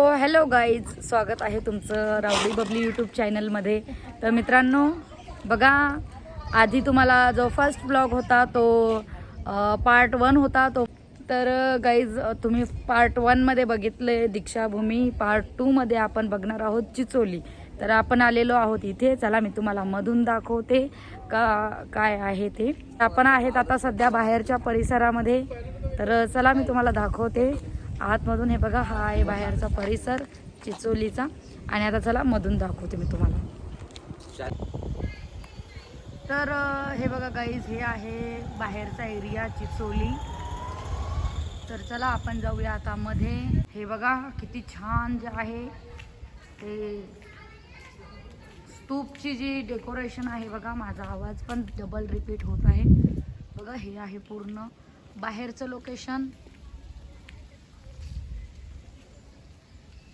हो hello guys स्वागत आहे तुमचं रावडी बबली यूट्यूब चॅनलमध्ये तर मित्रांनो बघा आधी तुम्हाला जो फर्स्ट ब्लॉग होता तो पार्ट वन होता तो. तर गाईज तुम्ही पार्ट वनमध्ये बघितले दीक्षाभूमी पार्ट टूमध्ये आपण बघणार आहोत चिचोली. तर आपण आलेलो आहोत इथे. चला मी तुम्हाला मधून दाखवते का काय आहे ते. आपण आहेत आता सध्या बाहेरच्या परिसरामध्ये. तर चला मी तुम्हाला दाखवते. आतमधून हे बघा हा आहे बाहेरचा परिसर चिचोलीचा. आणि आता चला मधून दाखवते मी तुम्हाला. तर हे बघा गाईज हे आहे बाहेरचा एरिया चिचोली. तर चला आपण जाऊया आता मध्ये. हे बघा किती छान जे आहे. ते स्तूपची जी डेकोरेशन आहे बघा माझा आवाज पण डबल रिपीट होत आहे. बघा हे आहे पूर्ण बाहेरचं लोकेशन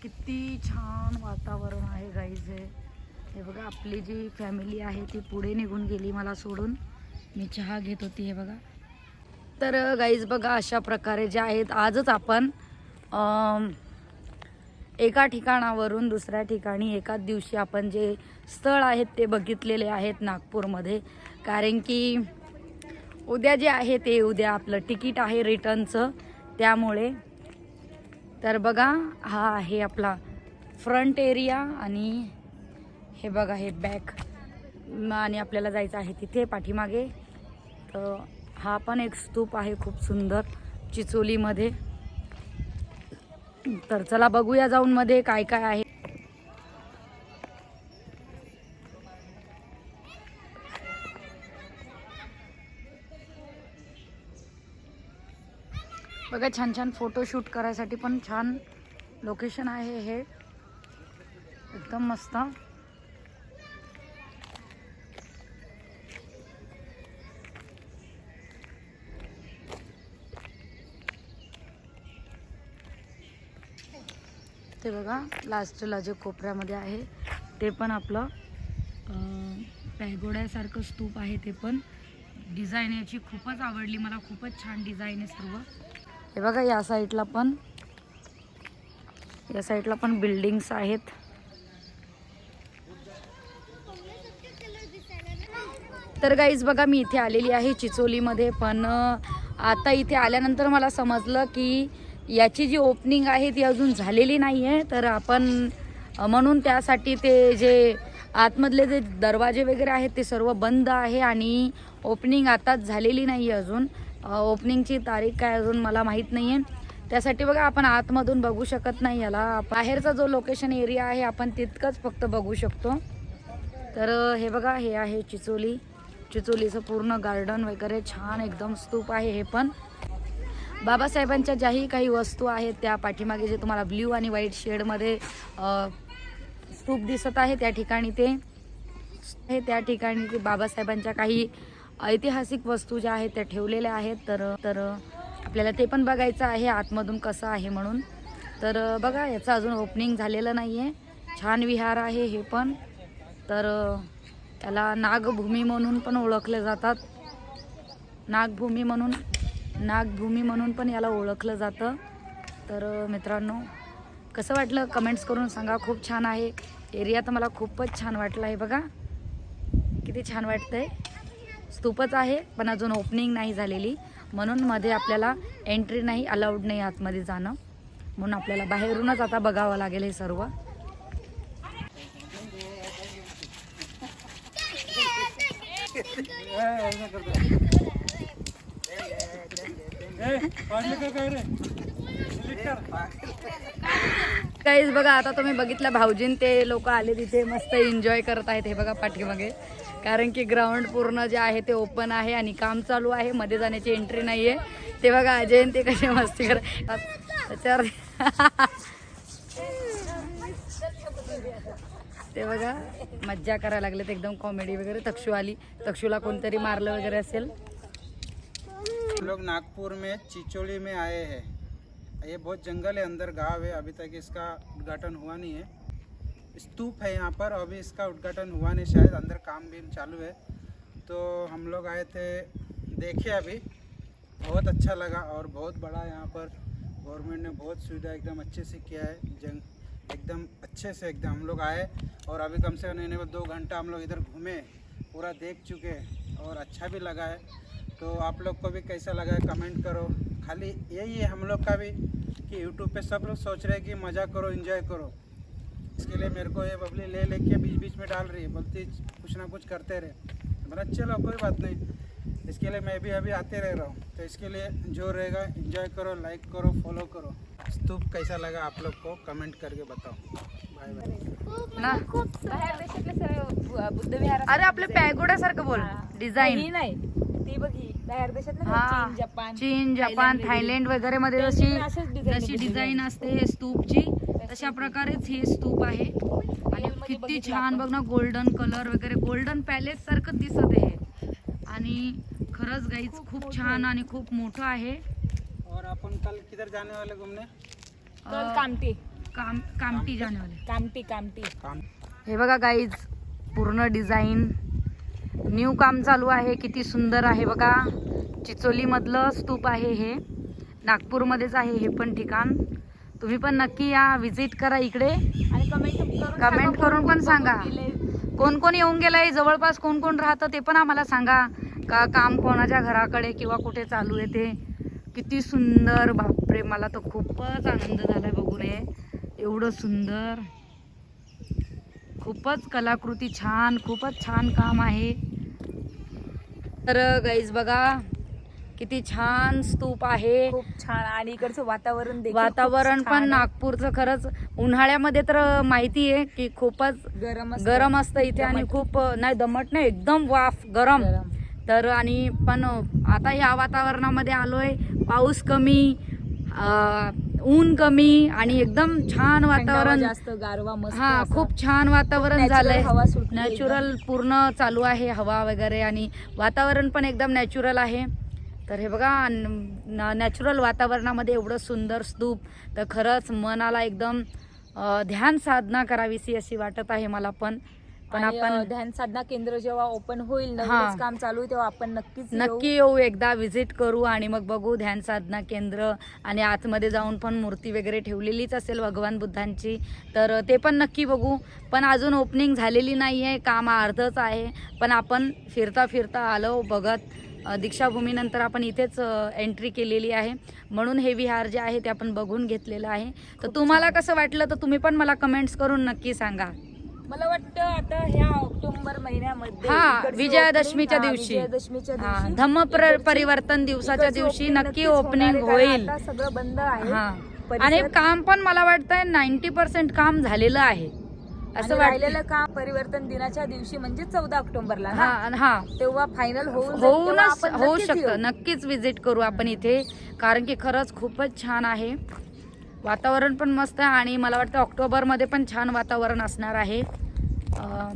किती छान वातावरण आहे गाईज हे. हे बघा आपली जी फॅमिली आहे ती पुढे निघून गेली मला सोडून. मी चहा घेत होती हे बघा. तर गाईज बघा अशा प्रकारे जे आहेत आजच आपण एका ठिकाणावरून दुसऱ्या ठिकाणी एकाच दिवशी आपण जे स्थळ आहेत ते बघितलेले आहेत नागपूरमध्ये. कारण की उद्या जे आहे ते उद्या आपलं तिकीट आहे रिटर्नचं त्यामुळे तर बघा हा आहे आपला फ्रंट एरिया आणि हे बघा हे बॅक आणि आपल्याला जायचं आहे तिथे पाठीमागे. तर हा पण एक स्तूप आहे खूप सुंदर चिचोलीमध्ये. तर चला बघूया जाऊन मध्ये काय काय आहे. बघा छान छान फोटोशूट करायसाठी पण छान लोकेशन आहे हे. एकदम मस्त. ते बघा लास्टला जे कोपऱ्यामध्ये आहे ते पण आपलं पॅगोड्यासारखं स्तूप आहे ते पण. डिझाईन याची खूपच आवडली मला खूपच छान डिझाईन आहे सर्व. हे बघा या साईडला पण या साईडला पण बिल्डिंग्स आहेत. तर गाईज बघा मी इथे आलेली आहे चिचोलीमध्ये पण आता इथे आल्यानंतर मला समजलं की याची जी ओपनिंग आहे ती अजून झालेली नाही आहे तर आपण म्हणून त्यासाठी ते जे आतमधले जे दरवाजे वगैरे आहेत ते सर्व बंद आहे आणि ओपनिंग आताच झालेली नाही आहे अजून. ओपनिंगची तारीख काय अजून मला माहीत नाही आहे त्यासाठी बघा आपण आतमधून बघू शकत नाही याला. बाहेरचा जो लोकेशन एरिया आहे आपण तितकंच फक्त बघू शकतो. तर हे बघा हे आहे चिचोली. चिचोलीचं पूर्ण गार्डन वगैरे छान एकदम स्तूप आहे हे पण. बाबासाहेबांच्या ज्याही काही वस्तू आहेत त्या पाठीमागे जे तुम्हाला ब्ल्यू आणि व्हाईट शेडमध्ये स्तूप दिसत आहे त्या ठिकाणी ते. हे त्या ठिकाणी ते बाबासाहेबांच्या काही ऐतिहासिक वस्तू ज्या आहेत त्या ठेवलेल्या आहेत. तर तर आपल्याला ते पण बघायचं आहे आतमधून कसं आहे म्हणून. तर बघा याचं अजून ओपनिंग झालेलं नाही आहे छान विहार आहे हे पण. तर त्याला नागभूमी म्हणून पण ओळखले जातात. नागभूमी म्हणून नागभूमी म्हणून पण याला ओळखलं जातं. तर मित्रांनो कसं वाटलं? कमेंट्स करून सांगा. खूप छान आहे. एरिया तर मला खूपच छान वाटला आहे बघा. किती छान वाटतं आहे स्तूपच आहे पण अजून ओपनिंग नाही झालेली. म्हणून मध्ये आपल्याला एंट्री नाही अलाउड नाही आतमध्ये जाणं. म्हणून आपल्याला बाहेरूनच आता बघावं लागेल हे सर्व. काहीच बघा आता तुम्ही बघितलं भाऊजीन ते लोक आले तिथे मस्त एन्जॉय करत आहेत हे बघा पाठीमागे. कारण की ग्राउंड पूर्ण जे आहे ते ओपन आहे आणि काम चालू आहे. मध्ये जाण्याची एंट्री नाही आहे ते बघा अजय ते कसे मस्ती करतात त्याच्यावर ते बघा मज्जा करायला लागलेत एकदम कॉमेडी वगैरे. तक्षू आली. तक्षूला कोणतरी मारलं वगैरे असेल. लोक लोग नागपुर में चिचोली में आए हैं. ये बहुत जंगल है, अंदर गाँव है, अभी तक इसका उद्घाटन हुआ नहीं है। स्तूप है यहाँ पर, अभी इसका उद्घाटन हुआ नहीं, शायद अंदर काम भी चालू है। तो हम लोग आए थे, देखे अभी। बहुत अच्छा लगा और बहुत बड़ा यहाँ पर गवर्नमेंट ने बहुत सुविधा एकदम अच्छे से किया है, जंग एकदम अच्छे से एकदम हम लोग आए। और अभी कम से कम नहीं दो घंटा हम लोग इधर घूमे, पूरा देख चुके और अच्छा भी लगा है। तो आप लोग को भी कैसा लगा है कमेंट करो। खाली यही है हम लोग का भी कि यूट्यूब पे सब लोग सोच रहे हैं कि मज़ा करो इन्जॉय करो। इसके लिए मेरे को ये बबली ले लेके बीच बीच में डाल रही है बोलती कुछ ना कुछ करते रहे। मेरा चलो कोई बात नहीं। इसके लिए मैं भी अभी आते रह रहा हूँ। तो इसके लिए जो रहेगा एंजॉय करो लाइक करो फॉलो करो। स्तूप कैसा लगा आप लोग को? कमेंट करके बताओ। बाय बाय ना। अरे आपल्या पॅगोड्यासारखं बोल. ही. डिझाईन नाही. ती बघ ही. बाहेर देशातले हा. चीन जपान चीन जपान थायलंड वगैरे. मध्ये जशी design जशी डिझाईन असते स्तूपची तशा प्रकारेच हे स्तूप आहे. आणि मध्ये किती बघितलं छान आपण. बघ ना गोल्डन कलर वगैरे. गोल्डन पॅलेस सारखं दिसत आहे. आणि खरंच गाईच खूप छान आणि खूप मोठं आहे. और अपन कल किधर जाने वाले घूमने? कल कामटी काम कामटी जाणेवाले कामटी कामटी काम हे बघा गाईज पूर्ण डिझाईन न्यू काम चालू आहे किती सुंदर आहे बघा. चिचोलीमधलं स्तूप आहे हे. नागपूरमध्येच आहे हे पण ठिकाण. तुम्ही पण नक्की या विजिट करा इकडे. आणि कमेंट कमेंट करून पण सांगा. गेले. कोण कोण येऊन गेलंय जवळपास कोण कोण राहतं ते पण आम्हाला सांगा. का काम कोणाच्या घराकडे किंवा कुठे चालू आहे ते. किती सुंदर बापरे मला तर खूपच आनंद झालाय बघून हे. एवढं सुंदर. खूपच कलाकृती छान खूपच छान काम आहे तर गाईज बघा किती छान स्तूप आहे खूप छान आणि इकडचं वातावरण वातावरण पण. नागपूरचं खरंच उन्हाळ्यामध्ये तर माहिती आहे की खूपच गरम. गरम असतं इथे आणि. खूप नाही दमट नाही एकदम वाफ गरम. तर आणि पण आता ह्या वातावरणामध्ये आलोय पाऊस कमी ऊन कमी आणि एकदम छान वातावरण. जास्त गारवा हा. खूप छान वातावरण झालंय. नॅचरल पूर्ण चालू आहे हवा वगैरे आणि वातावरण पण एकदम नॅचरल आहे. तर हे बघा नॅचरल वातावरणामध्ये एवढं सुंदर स्तूप. तर खरंच मनाला एकदम ध्यान साधना करावीशी अशी वाटत आहे मला पण. पण आपण ध्यान साधना केंद्र जेव्हा ओपन होईल काम चालू तेव्हा आपण नक्कीच. नक्की येऊ एकदा विजिट करू आणि मग बघू ध्यान साधना केंद्र आणि आतमध्ये जाऊन पण मूर्ती वगैरे ठेवलेलीच असेल भगवान बुद्धांची तर ते पण नक्की बघू. पण अजून ओपनिंग झालेली नाही आहे काम अर्धच आहे. पण आपण फिरता फिरता आलो बघत दीक्षाभूमीनंतर आपण इथेच एंट्री केलेली आहे. म्हणून हे विहार जे आहे ते आपण बघून घेतलेलं आहे. तर तुम्हाला. कसं वाटलं? तर तुम्ही पण मला कमेंट्स करून नक्की सांगा. मला वाटतं आता ह्या ऑक्टोबर महिन्यामध्ये हा, विजयादशमीच्या दिवशी. विजयादशमीच्या दिवशी धम्म परिवर्तन दिवसाच्या दिवशी नक्की ओपनिंग होईल. सगळं बंद आहे. हा. आणि काम पण मला वाटतंय नाईन्टी पर्सेंट काम झालेलं आहे. असं राहिलेलं वाटतं काम परिवर्तन दिनाच्या दिवशी म्हणजे चौदा ऑक्टोबरला हा हा. तेव्हा फायनल होऊन होऊ शकतं. नक्कीच विजिट करू आपण इथे. कारण की खरंच खूपच छान आहे. वातावरण पण मस्त आहे आणि मला वाटतं ऑक्टोबरमध्ये पण छान वातावरण असणार आहे.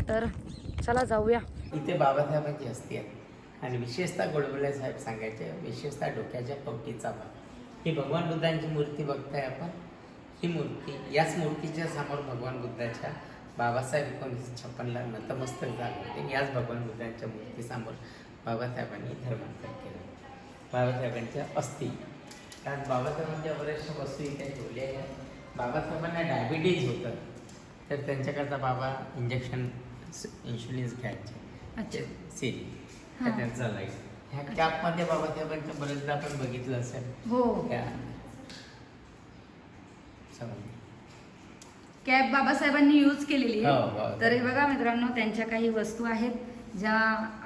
तर चला जाऊया. इथे बाबासाहेबांची असती आहे. आणि विशेषतः गोडबोले साहेब सांगायचे विशेषतः डोक्याच्या पवटीचा भाग. ही भगवान बुद्धांची मूर्ती बघताय आपण. ही मूर्ती याच मूर्तीच्या समोर भगवान बुद्धाच्या बाबासाहेब एकोणीसशे छप्पनला नतमस्तक झाले होते. याच भगवान बुद्धांच्या मूर्तीसमोर बाबासाहेबांनी धर्मांतर केलं. बाबासाहेबांच्या अस्थी. कारण बाबासाहेबांच्या बऱ्याचशा वस्तू इथे ठेवल्या आहेत बाबासाहेबांना डायबिटीज होतं. तर त्यांच्याकरता बाबा इंजेक्शन इन्शुलिन्स घ्यायचे. अच्छा. सिरी हा. त्यांचा लाइट ह्या कॅपमध्ये बाबासाहेबांच्या बरेचदा आपण बघितलं असेल. हो. कॅब बाबासाहेबांनी यूज केलेली हो, आहे हो. तर हे बघा मित्रांनो त्यांच्या काही वस्तू आहेत ज्या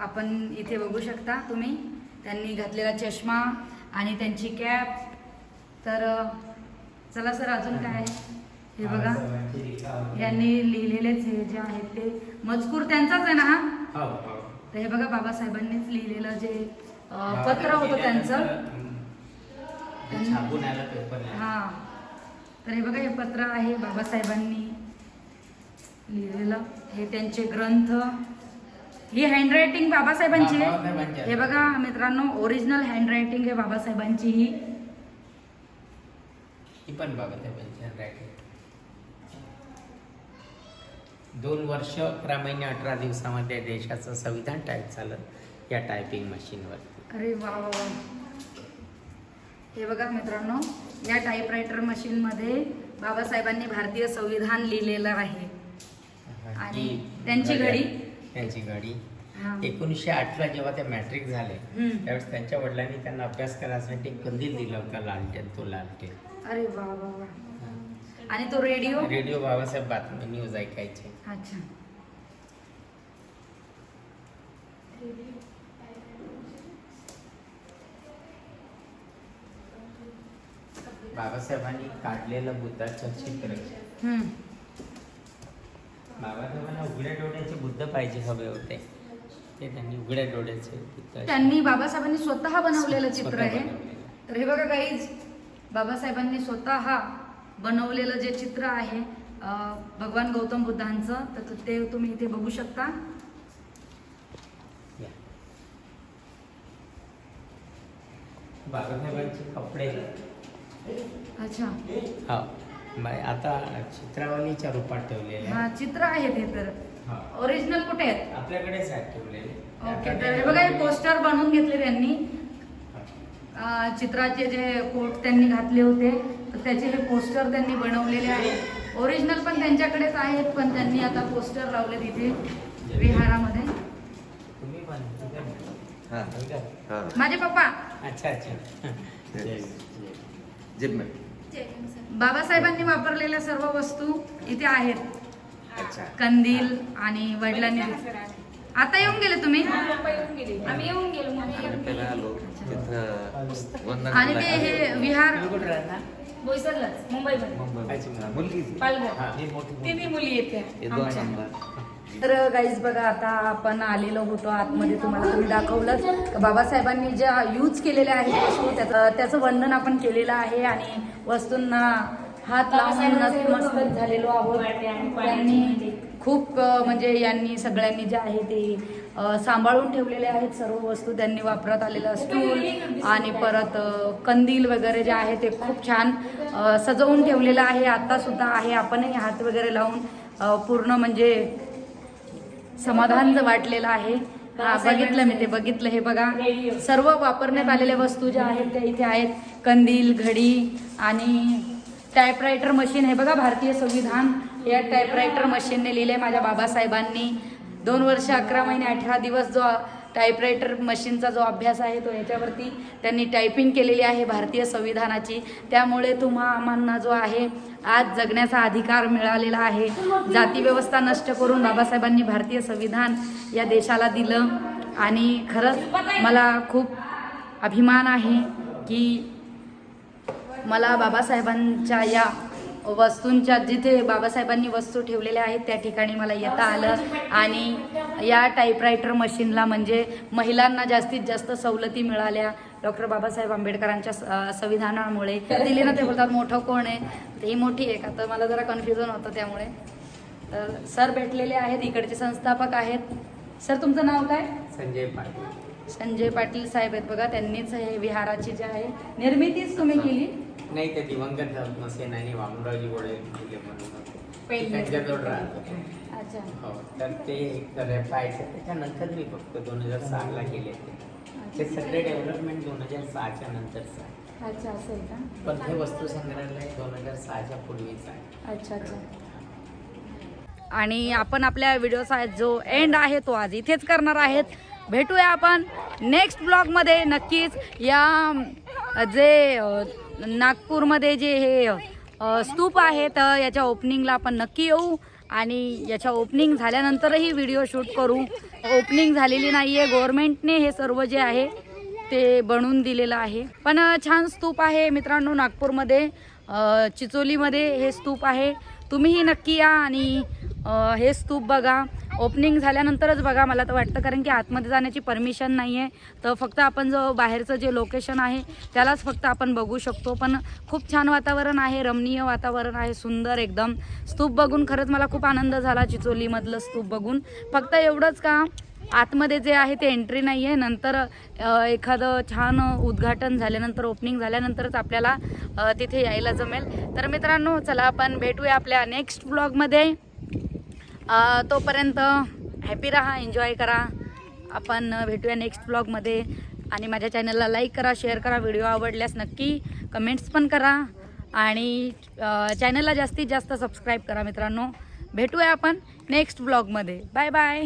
आपण इथे बघू शकता तुम्ही. त्यांनी घातलेला चष्मा आणि त्यांची कॅप. तर चला सर अजून काय आहे? हे बघा. यांनी लिहिलेलेच हे जे आहेत ते. मजकूर त्यांचाच आहे ना हा? हो, हो. तर हे बघा बाबासाहेबांनीच लिहिलेलं जे पत्र होतं त्यांचं. हा. तर हे बघा हे पत्र आहे बाबासाहेबांनी लिहिलेलं. हे त्यांचे ग्रंथ. ही हँडरायटिंग बाबासाहेबांची आहे. हे बघा मित्रांनो ओरिजिनल हँडरायटिंग आहे बाबासाहेबांची ही ही पण बाबासाहेबांची handwriting. दोन वर्ष अकरा महिने अठरा दिवसामध्ये देशाचं संविधान टाईप झालं या टायपिंग मशीनवर अरे वा हे बघा मित्रांनो या टाईपरायटर मशीनमध्ये बाबासाहेबांनी भारतीय संविधान लिहिलेलं आहे आणि त्यांची घडी? त्यांची हा. एकोणीसशे आठला जेव्हा ते मॅट्रिक झाले हम्म. त्यावेळेस त्यांच्या वडिलांनी त्यांना अभ्यास करायसाठी एक कंदील दिला होता लालटेन तो लालटेन. अरे वा वा वा. आणि तो रेडिओ? रेडिओ बाबासाहेब बातमी न्यूज ऐकायचे. अच्छा. बाबासाहेबांनी काढलेलं बुद्धाचं चित्र. हम्म. बाबासाहेबांना उघड्या डोळ्याचे बुद्ध पाहिजे हवे होते. ते त्यांनी उघड्या डोळ्याचे बुद्ध त्यांनी बाबासाहेबांनी स्वतः बनवलेलं चित्र आहे. तर हे बघा काहीच बाबासाहेबांनी स्वतः बनवलेलं जे चित्र आहे भगवान गौतम बुद्धांचं तर ते तुम्ही इथे बघू शकता. बाबासाहेबांचे कपडे. अच्छा. हा. बाय आता चित्रावलीच्या रूपात ठेवलेले हा. चित्र आहे ते तर. हा. ओरिजिनल कुठे आहेत? आपल्याकडेच आहेत ठेवलेले. ओके तर हे बघा हे पोस्टर बनवून घेतले त्यांनी. हा. अं, चित्राचे जे कोट त्यांनी घातले होते तर त्याचे हे पोस्टर त्यांनी बनवलेले आहेत ओरिजिनल पण त्यांच्याकडेच आहेत पण त्यांनी आता पोस्टर लावले तिथे विहारामध्ये. तुम्ही? हा. हा. माझे पप्पा. अच्छा अच्छा. जय- जय. बाबासाहेबांनी वापरलेल्या सर्व वस्तू इथे आहेत. अच्छा. कंदील आणि वडिलांनी आता येऊन गेले तुम्ही? पप्पा येऊन गेले. आम्ही येऊन गेलो आणि ते हे विहार अच्छा मुलगी पालघर. हा, ही मोठी मुलगी. तिन्ही मुली येते तर गाईज बघा आता आपण आलेलो होतो आतमध्ये. तुम्हाला तुम्ही दाखवलं बाबासाहेबांनी ज्या यूज केलेल्या आहेत वस्तू त्याचं त्याचं वर्णन आपण केलेलं आहे आणि वस्तूंना हात लावून नतमस्तक झालेलो आहोत. त्यांनी खूप अ, म्हणजे यांनी सगळ्यांनी जे आहे ते सांभाळून ठेवलेले आहेत. सर्व वस्तू त्यांनी वापरत आलेलं स्टूल आणि परत कंदील वगैरे जे आहे ते खूप छान सजवून ठेवलेलं आहे. आता सुद्धा आहे. आपणही हात वगैरे लावून पूर्ण म्हणजे समाधान वाटलेलं आहे. हा बघितलं मी ते बघितलं हे बघा. सर्व वापरण्यात आलेल्या वस्तू ज्या आहेत त्या इथे आहेत. कंदील घडी आणि टायपरायटर मशीन हे बघा भारतीय संविधान या टायपरायटर मशीनने लिहिले माझ्या बाबासाहेबांनी. दोन वर्ष अकरा महिने अठरा दिवस जो टाईपरायटर मशीनचा जो अभ्यास आहे तो याच्यावरती त्यांनी टायपिंग केलेली आहे भारतीय संविधानाची. त्यामुळे तुम्हा आम्हाला जो आहे आज जगण्याचा अधिकार मिळालेला आहे. जातीव्यवस्था नष्ट करून बाबासाहेबांनी भारतीय संविधान या देशाला दिलं. आणि खरंच मला खूप अभिमान आहे की मला बाबासाहेबांच्या या वस्तूंच्या जिथे बाबासाहेबांनी वस्तू ठेवलेल्या आहेत त्या ठिकाणी मला येता आलं. आणि या टाईपरायटर मशीनला म्हणजे महिलांना जास्तीत जास्त सवलती मिळाल्या. डॉक्टर बाबासाहेब आंबेडकरांच्या संविधानामुळे. दिली ना ते बोलतात मोठं कोण आहे? तेही मोठी आहे का? तर मला जरा कन्फ्युजन होतं त्यामुळे. तर सर भेटलेले आहेत इकडचे संस्थापक आहेत. सर तुमचं नाव काय? संजय पाटील. संजय पाटील साहेब आहेत बघा त्यांनीच हे विहाराची जी आहे निर्मितीच तुम्ही केली. नाही ते दिवंगत आणि वामनरावजी गोडे दिले म्हणून. त्यांच्याजवळ राहत होते. अच्छा. हो तर ते पाहायचं. त्याच्यानंतर मी फक्त दोन हजार सहाला गेले ते. ते सगळे डेव्हलपमेंट दोन हजार सहाच्या नंतरचं आहे. अच्छा असेल का? पण हे वस्तू संग्रहालय दोन हजार सहाच्या पूर्वीच आहे. अच्छा अच्छा. आणि आपण आपल्या व्हिडिओचा जो एंड आहे तो आज इथेच करणार आहेत. भेटूया आपण नेक्स्ट ब्लॉगमध्ये नक्कीच या जे नागपूरमध्ये जे हे स्तूप आहे तर याच्या ओपनिंगला आपण नक्की येऊ. आणि याच्या ओपनिंग झाल्यानंतरही व्हिडिओ शूट करू. ओपनिंग झालेली नाही आहे गव्हर्मेंटने हे सर्व जे आहे ते बनवून दिलेलं आहे. पण छान स्तूप आहे मित्रांनो नागपूरमध्ये. चिचोलीमध्ये हे स्तूप आहे. तुम्हीही नक्की या आणि हे स्तूप बघा. ओपनिंग झाल्यानंतरच बघा मला तर वाटतं कारण की आतमध्ये जाण्याची परमिशन नाही आहे तर फक्त आपण जो बाहेरचं जे लोकेशन आहे त्यालाच फक्त आपण बघू शकतो. पण खूप छान वातावरण आहे रमणीय वातावरण आहे सुंदर एकदम. स्तूप बघून खरंच मला खूप आनंद झाला चिचोलीमधलं स्तूप बघून. फक्त एवढंच का आतमध्ये जे आहे ते एंट्री नाही आहे नंतर एखादं छान उद्घाटन झाल्यानंतर ओपनिंग झाल्यानंतरच आपल्याला तिथे यायला जमेल. तर मित्रांनो चला आपण भेटूया आपल्या नेक्स्ट ब्लॉगमध्ये तोपर्यंत हॅपी राहा एन्जॉय करा. आपण भेटूया नेक्स्ट ब्लॉगमध्ये आणि माझ्या चॅनलला लाईक करा शेअर करा. व्हिडिओ आवडल्यास नक्की कमेंट्स पण करा. आणि चॅनलला जास्तीत जास्त सबस्क्राईब करा मित्रांनो. भेटूया आपण नेक्स्ट ब्लॉगमध्ये बाय बाय